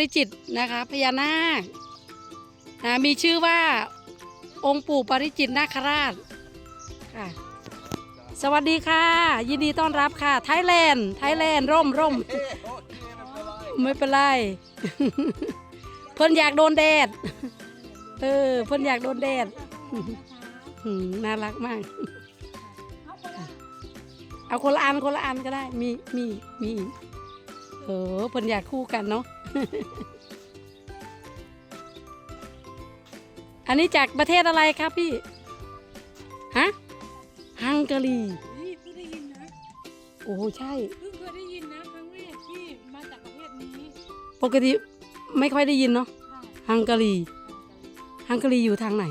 ริจิตนะคะพญานาคนะมีชื่อว่าองค์ปู่ปริจิตนาคราชค่ะ สวัสดีค่ะ ยินดีต้อนรับค่ะ ไทยแลนด์ไทยแลนด์ร่มร่มไม่เป็นไร เพิ่นอยากโดนแดด เออ เพิ่นอยากโดนแดดน่ารักมาก เอาคนละอันคนละอันก็ได้ มีมีมีเออเพิ่นอยากคู่กันเนาะ อันนี้จากประเทศอะไรครับพี่ ฮะ ฮังการีนี่เพิ่งได้ยินนะ โอ้โหใช่ เพิ่งเคยได้ยินนะครั้งแรกที่มาจากประเทศนี้ปกติไม่ค่อยได้ยินเนาะ ค่ะฮังการี ฮังการีอยู่ทางไหน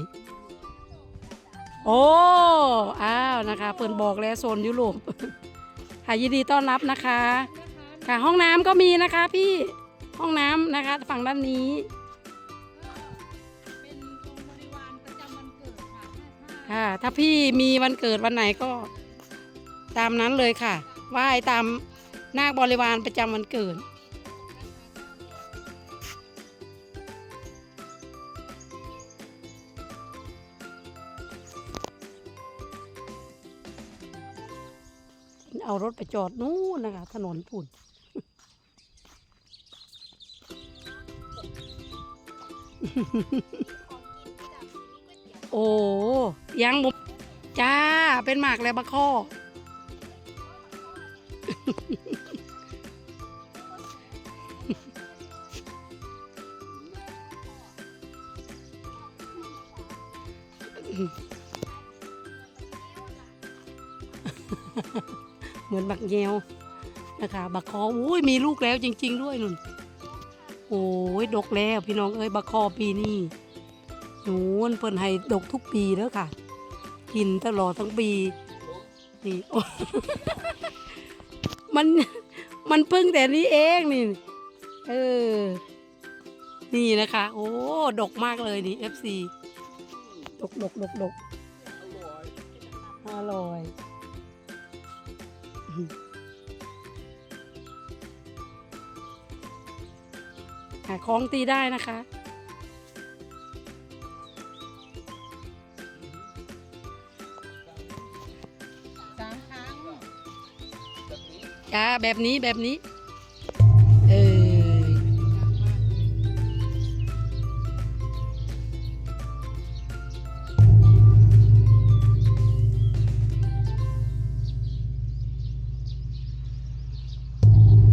โอ้ อ้าวนะคะ เปิดบอกแล้วโซนยุโรป ค่ะยินดีต้อนรับนะคะ นะคะค่ะห้องน้ำก็มีนะคะพี่ ห้องน้ำนะคะ ฝั่งด้านนี้เป็นองค์บริวารประจำวันเกิดค่ะถ้าค่ะ ถ้าพี่มีวันเกิดวันไหนก็ ตามนั้นเลยค่ะไหว้ตามนาคบริวารประจำวันเกิดเอารถไปจอดนู่นนะคะ ถนนปุ่น โอ้ยังบุจ้า เป็นหมากแล้วบะข้อ เหมือนบักเงวนะคะ บักคออุ้ยมีลูกแล้วจริง ๆ ด้วยนุ่น โอ้ยดกแล้วพี่น้องเอ้ยบักคอปีนี้นูนเพิ่นให้ดกทุกปีเด้อค่ะ กินตลอดทั้งปีนี่โอ้มันมันเพิ่งแต่นี้เองนี่ เออ นี่นะคะ โอ้ดกมากเลยนี่ FC ดกดกดกดกอร่อย หาของตีได้นะคะ สามครั้งจ้าแบบนี้แบบนี้ เออ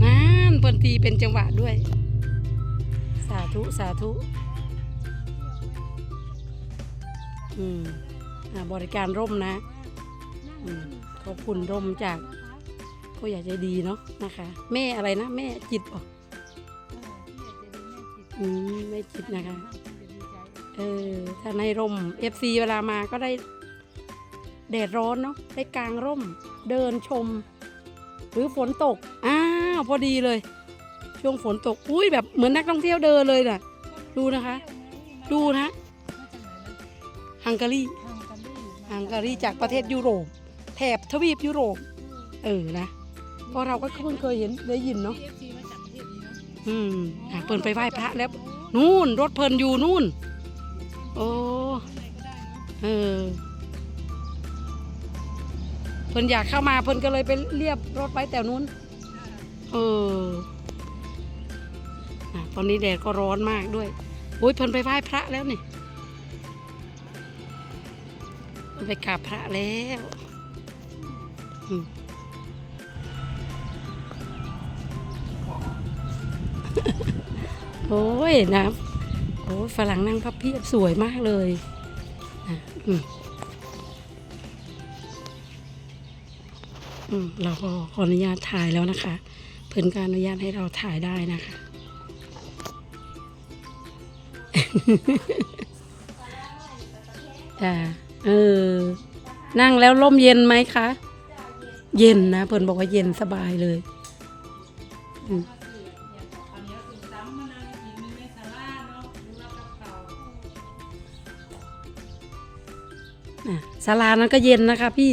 นั่นเพิ่นตีเป็นจังหวะด้วยาธุ สาธุ อืมอบริการร่มนะอืมขอบคุณร่มจากผู้ใหญ่ใจดีเนาะนะคะ แม่อะไรนะ แม่จิตบอกอืมแม่จิตนะคะ เออ ถ้าในร่ม FC เวลามาก็ได้แดดร้อนเนาะได้กลางร่ม เดินชม หรือฝนตก อ้าว พอดีเลย ช่วงฝนตกอุ้ยแบบเหมือนนักท่องเที่ยวเดินเลยน่ะ ดูนะคะ ดูนะฮังการีฮังการีจากประเทศยุโรปแถบทวีปยุโรป เออนะเพราะเราก็เพิ่งเคยเห็นได้ยินเนาะเอฟซีมาจากประเทศนี้เนาะอืมอะเพิ่นไปไหว้พระแล้ว นู่นรถเพิ่นอยู่นู่น โอ้เออเพิ่นอยากเข้ามาเพิ่นก็เลยไปเรียบรถไว้แต่นู้น ตอนนี้แดดก็ร้อนมากด้วยโอ้ยเพิ่นไปไหว้พระแล้วนี่พนไปกราบพระแล้วโอ้ยนะโอ้ยฝรั่งนั่งพับเพียบสวยมากเลยนะอืมอืมเราก็ขออนุญาตถ่ายแล้วนะคะ เพื่อนก็อนุญาตให้เราถ่ายได้นะคะ จ้าเออ นั่งแล้วร่มเย็นไหมคะ เย็นนะเพื่อนบอกว่าเย็นสบายเลยอืมอะศาลานั้นก็เย็นนะคะ พี่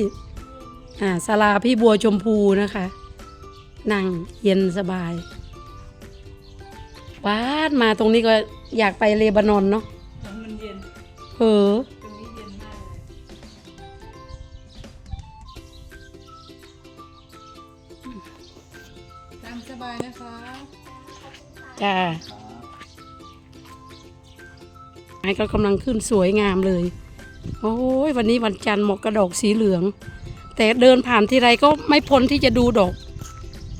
อ่าศาลาพี่บัวชมพูนะคะ นั่งเย็นสบาย ว้าดมาตรงนี้ก็อยากไปเลบานอนเนาะมันเย็นเออตรงนี้เย็นมากเลยตามสบายนะคะจ้าไอ้ก็กำลังขึ้นสวยงามเลย โอ้ยวันนี้วันจันทร์หมอกกระดอกสีเหลือง แต่เดินผ่านทีไรก็ไม่พ้นที่จะดูดอก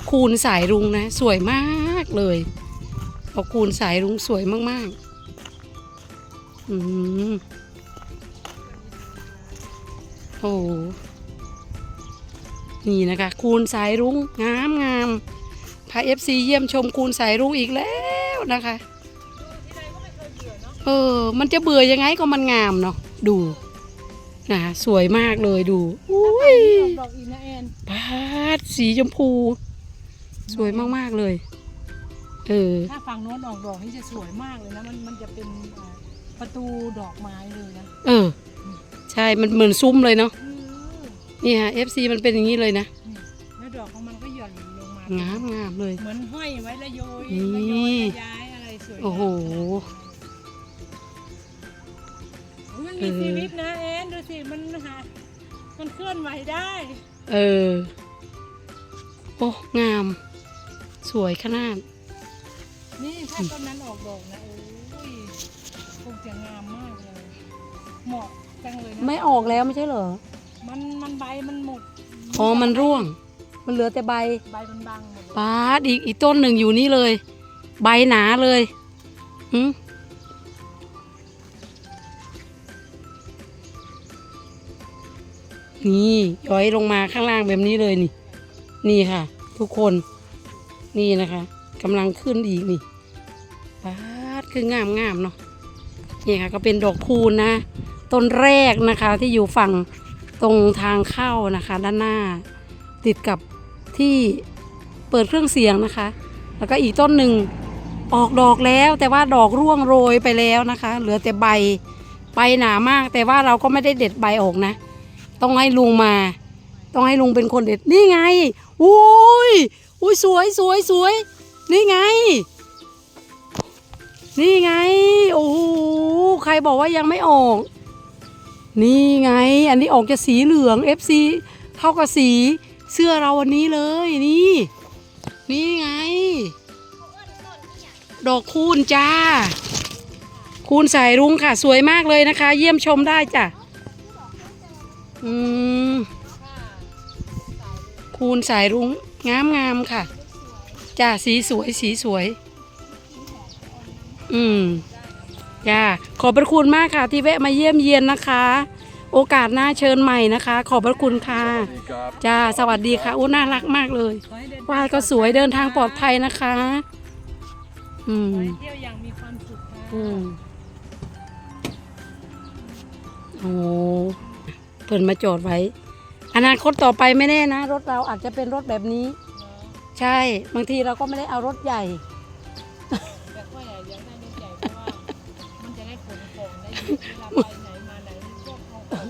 คูณสายรุ้งนะ สวยมากเลย ดอกคูณสายรุ้งสวยมากๆ อืมโอ้นี่นะคะ คูณสายรุ้งงามงามพาเอฟซีเยี่ยมชมคูณสายรุ้งอีกแล้วนะคะที่ใดก็ไม่เคยเบื่อเนาะเออ มันจะเบื่อยังไงก็มันงามเนาะดูนะคะสวยมากเลยดูอุ้ยดอกอีนะแอนปาดสีชมพู สวยมาก ๆ เลย เออ ถ้าฝั่งโน้นออกดอกนี่จะสวยมากเลยนะมันมันจะเป็นอ่าประตูดอกไม้เลยนะเออ ใช่มันเหมือนซุ้มเลยเนาะอือนี่ฮะ FC มันเป็นอย่างนี้เลยนะแล้วดอกของมันก็หย่อนลงมางามงามเลย เหมือนห้อยไว้ละโยยนี่ละโยยละย้ายอะไรสวยงามโอ้โหมันมีชีวิตนะแอนดูสิมันหามันเคลื่อนไหวได้เออ โอ้ งาม สวยขนาด นี่ถ้าต้นนั้นออกดอกนะโอ้ยคงจะงามมากเลย เหมาะจังเลยนะไม่ออกแล้วไม่ใช่เหรอมันมันใบมันหมดอ๋อมันร่วง มันเหลือแต่ใบใบมันบางหมดเลยปาดอีกอีกต้นหนึ่งอยู่นี่เลย ใบหนาเลยหืมนี่ย้อยลงมาข้างล่างแบบนี้เลยนี่ นี่ค่ะ ทุกคนนี่นะคะ กำลังขึ้นอีกนี่ปาดคืองามงามเนาะนี่ค่ะก็เป็นดอกคูณนะต้นแรกนะคะที่อยู่ฝั่งตรงทางเข้านะคะ ด้านหน้า ติดกับที่เปิดเครื่องเสียงนะคะ แล้วก็อีกต้นหนึ่งออกดอกแล้วแต่ว่าดอกร่วงโรยไปแล้วนะคะ เหลือแต่ใบใบหนามาก แต่ว่าเราก็ไม่ได้เด็ดใบออกนะ ต้องให้ลุงมา ต้องให้ลุงเป็นคนเด็ดนี่ไงอุ้ยอุ้ยสวยสวยสวย นี่ไง นี่ไง โอ้โห ใครบอกว่ายังไม่ออก นี่ไง อันนี้ออกจะสีเหลือง FC เท่ากับสีเสื้อเราวันนี้เลย นี่ นี่ไง ดอกคูณจ้า คูณสายรุ้งค่ะ สวยมากเลยนะคะ เยี่ยมชมได้จ้ะ อืมคูณสายรุ้งงามงามค่ะ จ้าสีสวยสีสวย อืมจ้าขอบพระคุณมากค่ะ ที่แวะมาเยี่ยมเยียนนะคะ โอกาสหน้าเชิญใหม่นะคะ ขอบพระคุณค่ะครับจ้าสวัสดีค่ะอู้น่ารักมากเลยขอให้เดินว่ายก็สวยเดินทางปลอดภัยนะคะ อืขมอให้เที่ยวอย่างมีความสุขค่ะอืมโอ้เพิ่นมาจอดไว้อนาคตต่อไปไม่แน่นะ รถเราอาจจะเป็นรถแบบนี้เนาะ ใช่ บางทีเราก็ไม่ได้เอารถใหญ่ แต่ก็อย่าอยากได้รถใหญ่เพราะว่ามันจะได้ขนของได้เยอะเวลาไปไหนมาไหนก็เอาของ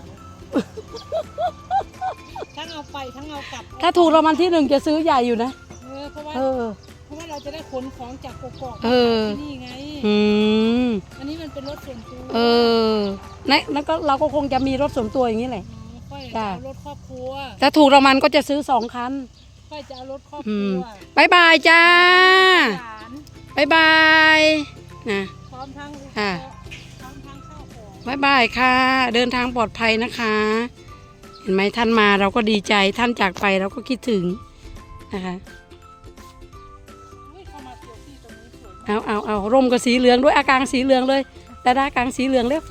ทั้งเอาไปทั้งเอากลับถ้าถูกรางวัลที่หนึ่งจะซื้อใหญ่อยู่นะ เออเพราะว่าเออ เพราะว่าเราจะได้ขนของจากกกอกเออ ที่นี่ไง อืม อันนี้มันเป็นรถส่วนตัวเออนั่นนั่นก็เราก็คงจะมีรถส่วนตัวอย่างนี้แหละค่อยจะจ้ะเอารถครอบครัวถ้าถูกรางวัลก็จะซื้อสองคัน ค่อยจะเอารถครอบคอืรัมวบายบายจ้าหลานบายบายนะพร้อมทั้งค่ะพร้อมทั้งข้าวของบายบายค่ะ เดินทางปลอดภัยนะคะ เห็นไหมท่านมาเราก็ดีใจท่านจากไปเราก็คิดถึงนะคะอุ๊ยเข้ามาเที่ยวที่ตรงนี้สวยมากเอาเอาเอาร่มก็สีเหลืองด้วยอากางสีเหลืองเลยดาดากางสีเหลืองเร็ว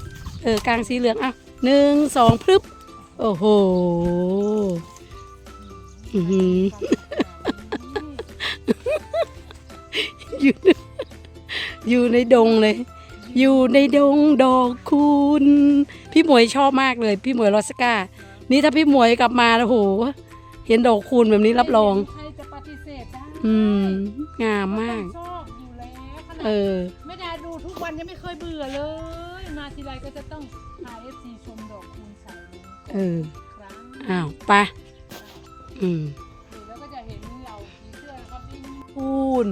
เออกางสีเหลืองเอาหนึ่งสองพรึบโอ้โห อื้อหืออยู่อยู่ในดงเลย อยู่ในดงดอกคูณพี่หมวยชอบมากเลย พี่หมวยลอสกานี่ถ้าพี่หมวยกลับมาโอ้โหเห็นดอกคูณแบบนี้รับรอง ใครจะปฏิเสธได้อืม งามมาก ชอบอยู่แล้วขนาดเออไม่ได้ดูทุกวันยังไม่เคยเบื่อเลย มาทีไรก็จะต้องหาเอฟซีชมดอกคูณใส่ลุงเออครั้ง อ้าวไปะ อืมแล้วก็จะเห็นเหล่าผีเสื้อแล้วก็บินคูณ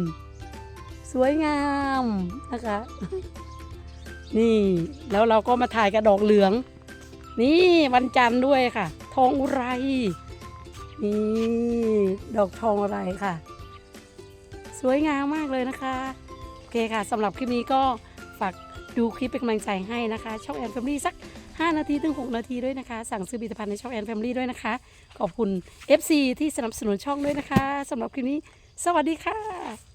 สวยงามนะคะ นี่แล้วเราก็มาถ่ายกับดอกเหลือง นี่วันจันทร์ด้วยค่ะ ทองอุไร นี่ดอกทองอุไรค่ะ สวยงามมากเลยนะคะโอเคค่ะสำหรับคลิปนี้ก็ฝากดูคลิปเป็นกำลังใจให้นะคะ ช่องแอนแฟมิลี่สัก 5 นาทีถึง 6 นาทีด้วยนะคะ สั่งซื้อผลิตภัณฑ์ในช่องแอนแฟมิลี่ด้วยนะคะ ขอบคุณ FC ที่สนับสนุนช่องด้วยนะคะสำหรับคลิปนี้ สวัสดีค่ะ